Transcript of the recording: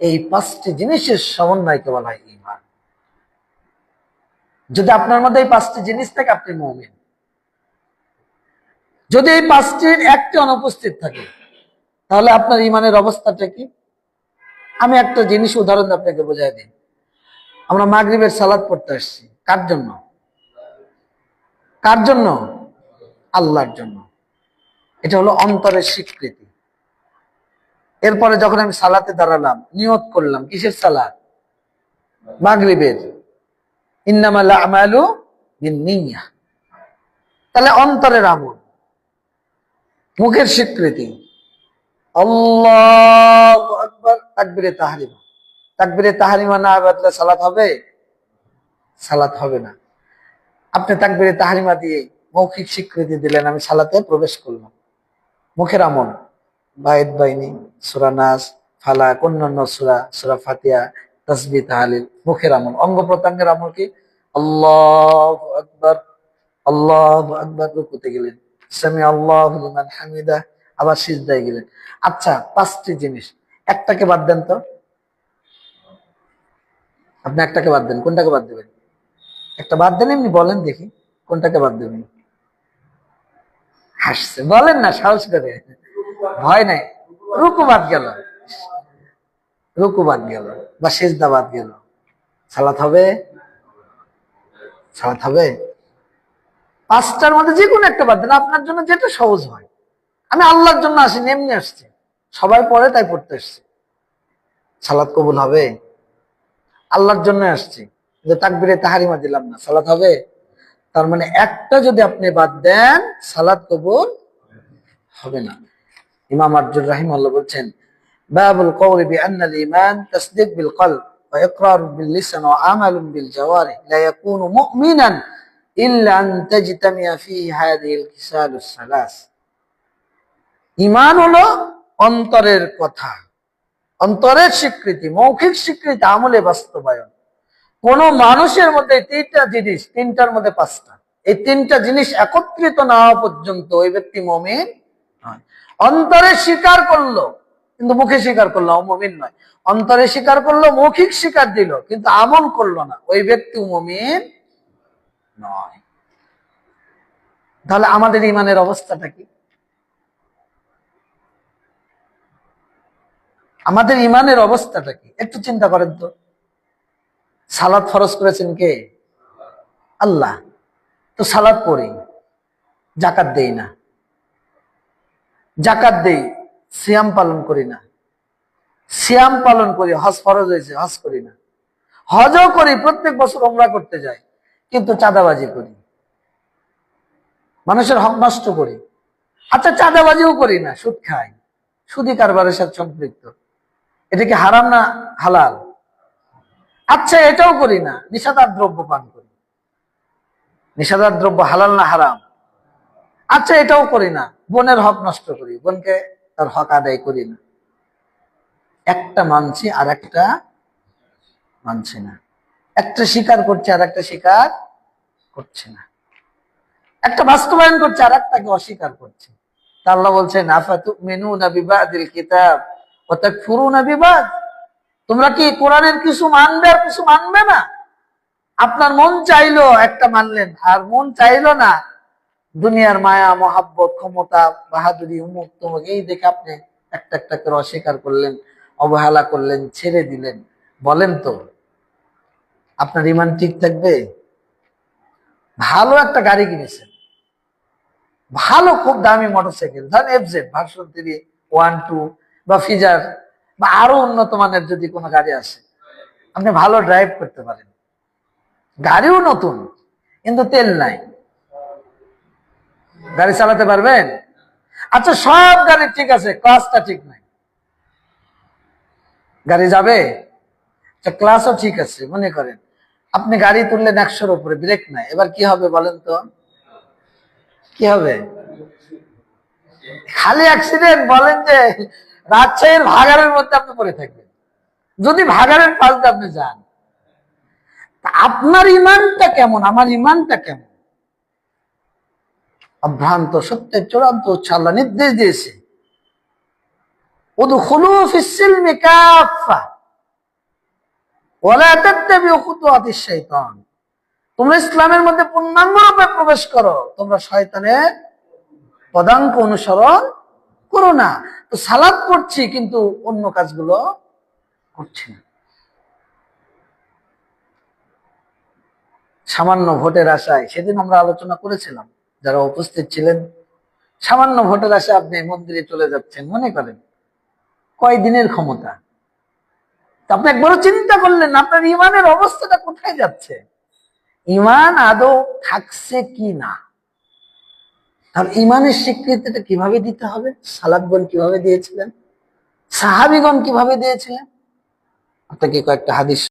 এই পাঁচটি জিনিসের সমন্বয়কে বলা হয় ইমান যদি আপনার মধ্যে এই পাঁচটি জিনিস থাকে, আপনি মমিন। যদি এই পাঁচটির একটি অনুপস্থিত থাকে, তাহলে আপনার ইমানের অবস্থাটা কি? আমি একটা জিনিস উদাহরণ আপনাকে বোঝাই দিই। আমরা মাগরিবের সালাদ পড়তে আসছি। কার জন্য? কার জন্য? আল্লাহর জন্য। এটা হলো অন্তরের স্বীকৃতি। এরপরে যখন আমি সালাতে দাঁড়ালাম, নিয়ত করলাম, কিসের সালাত? মাগরিবের। তাহলে অন্তরের আমল, মুখের স্বীকৃতি। তাকবিরে তাহারিমা। তাকবিরে তাহারিমা না বাতলে সালাত হবে? সালাত হবে না। আপনি তাকবিরে তাহারিমা দিয়ে মৌখিক স্বীকৃতি দিলেন, আমি সালাতে প্রবেশ করলাম। মুখের আমল। বায়েদ বাইনি, সুরা নাস, ফালাক, অন্যান্য সুরা সুরা ফাতিয়া তসবি তাহালিল, মুখের আমল। অঙ্গ প্রত্যঙ্গের আমল কি? আল্লাহ আকবার আল্লাহ আকবার রুকুতে গেলেন। সামি আল্লাহ হামিদা, আবার সিজদায় গেলেন। আচ্ছা পাঁচটি জিনিস। একটাকে বাদ দেন তো। আপনি একটাকে বাদ দেন, কোনটাকে বাদ দেবেন? একটা বাদ দেন, এমনি বলেন দেখি, কোনটাকে বাদ দেবেন? হাসছে, বলেন না, সাহস করে। ভয় নাই। রুকু বাদ গেল। রুকু বাদ গেল বা সেজদা বাদ গেল। সালাত হবে? সালাত হবে? পাঁচটার মধ্যে যে কোনো একটা বাদ দেন, আপনার জন্য যেটা সহজ হয়। আমি আল্লাহর জন্য আসিনি, এমনি আসছি। সবাই পড়ে, তাই পড়তে এসছি সালাত কবুল হবে? আল্লাহর জন্য আসছি। যে তাকবিরে তাহারিমা দিলাম না, সালাত হবে? তার মানে একটা যদি আপনি বাদ দেন, সালাত কবুল হবে না। ইমাম আব্দুর রাহিম আল্লাহ বলছেন, বাবুল কওলি বিআন্নাল বিল কলব ওয়া ইকরার বিল লিসান ওয়া বিল লা ইয়াকুনু মুমিনান ইল্লা আন তাজতামিয়া ফিহি সালাস। হলো অন্তরের কথা, অন্তরের স্বীকৃতি, মৌখিক স্বীকৃতি, আমলে বাস্তবায়ন। কোন মানুষের মধ্যে তিনটা জিনিস, তিনটার মধ্যে পাঁচটা। এই তিনটা জিনিস একত্রিত না পর্যন্ত ওই ব্যক্তি মমিন অন্তরে স্বীকার করল, কিন্তু মুখে স্বীকার করল, ও মমিন নয়। অন্তরে স্বীকার করল, মৌখিক স্বীকার দিল, কিন্তু আমল করল না। ওই ব্যক্তি মমিন নয়। তাহলে আমাদের ইমানের অবস্থাটা কি? আমাদের ইমানের অবস্থাটা কি? একটু চিন্তা করেন তো। সালাদ ফরজ করেছেন কে? আল্লাহ। তো সালাদ পড়ি, জাকাত দেই না। জাকাত দেই, সিয়াম পালন করি না। সিয়াম পালন করি, হজ ফরজ হয়েছে, হজ করি না। হজও করি, প্রত্যেক বছর ওমরা করতে যাই, কিন্তু চাঁদাবাজি করি। মানুষের হক নষ্ট করি। আচ্ছা চাঁদাবাজিও করি না, সুদ খাই। সুদি কারবারের সাথে সম্পৃক্ত। এটা কি হারাম না হালাল? আচ্ছা এটাও করি না নিষাদার দ্রব্য পান করি। নিষাদার দ্রব্য হালাল না হারাম? আচ্ছা এটাও করি না। বোনের হক নষ্ট করি, বোনকে তার হক আদায় করি না। একটা মানছি আর একটা মানছি না। একটা স্বীকার করছে আর একটা স্বীকার করছে না। একটা বাস্তবায়ন করছে আর একটাকে অস্বীকার করছে। তা আল্লাহ বলছেন আফাতু মেনু না বিবাদিল কিতাব তাক ফুরু না বিবাদ। তোমরা কি কোরআনের কিছু মানবে আর কিছু মানবে না? আপনার মন চাইলো একটা মানলেন, আর মন চাইলো না দুনিয়ার মায়া, মহাব্বত, ক্ষমতা, বাহাদুরি, উমুক তমুক, এই দেখে আপনি একটা একটা করে অস্বীকার করলেন, অবহেলা করলেন, ছেড়ে দিলেন। বলেন তো, আপনার ইমান ঠিক থাকবে? ভালো একটা গাড়ি কিনেছেন। ভালো খুব দামি মোটরসাইকেল, ধরেন FZ version three one two বা ফিজার বা আরও উন্নত মানের যদি কোনো গাড়ি আসে, আপনি ভালো ড্রাইভ করতে পারেন। গাড়িও নতুন, কিন্তু তেল নাই। গাড়ি চালাতে পারবেন? আচ্ছা সব গাড়ি ঠিক আছে ক্লাসটা ঠিক নাই। গাড়ি যাবে? আচ্ছা ক্লাসও ঠিক আছে, মনে করেন। আপনি গাড়ি তুললেন একশোর উপরে ব্রেক নাই। এবার কি হবে বলেন তো? কি হবে? খালি অ্যাক্সিডেন্ট বলেন যে রাজশাহীর ভাগাড়ের মধ্যে আপনি পড়ে থাকবেন। যদি ভাগাড়ের দিয়ে আপনি যান আপনার ইমানটা কেমন? আমার ইমানটা কেমন? অভ্রান্ত সত্যের চূড়ান্ত উচ্ছ আল্লাহ নির্দেশ দিয়েছে। তোমরা ইসলামের মধ্যে পূর্ণাঙ্গ রূপে প্রবেশ করো। তোমরা পদাঙ্ক অনুসরণ করো না। তো সালাদ কিন্তু অন্য কাজগুলো করছি না। সামান্য ভোটের আশায়, সেদিন আমরা আলোচনা করেছিলাম। যারা উপস্থিত ছিলেন, সামান্য ভোটের আশায় আপনি মন্দিরে চলে যাচ্ছেন, মনে করেন। কয়দিনের ক্ষমতা? আপনি একবারও চিন্তা করলেন, আপনার ইমানের অবস্থাটা কোথায় যাচ্ছে? ইমান আদৌ থাকছে কি না? তাহলে ইমানের স্বীকৃতিটা কীভাবে দিতে হবে? সালাদগণ কীভাবে দিয়েছিলেন? সাহাবিগণ কীভাবে দিয়েছিলেন? আপনাকে কয়েকটা হাদিস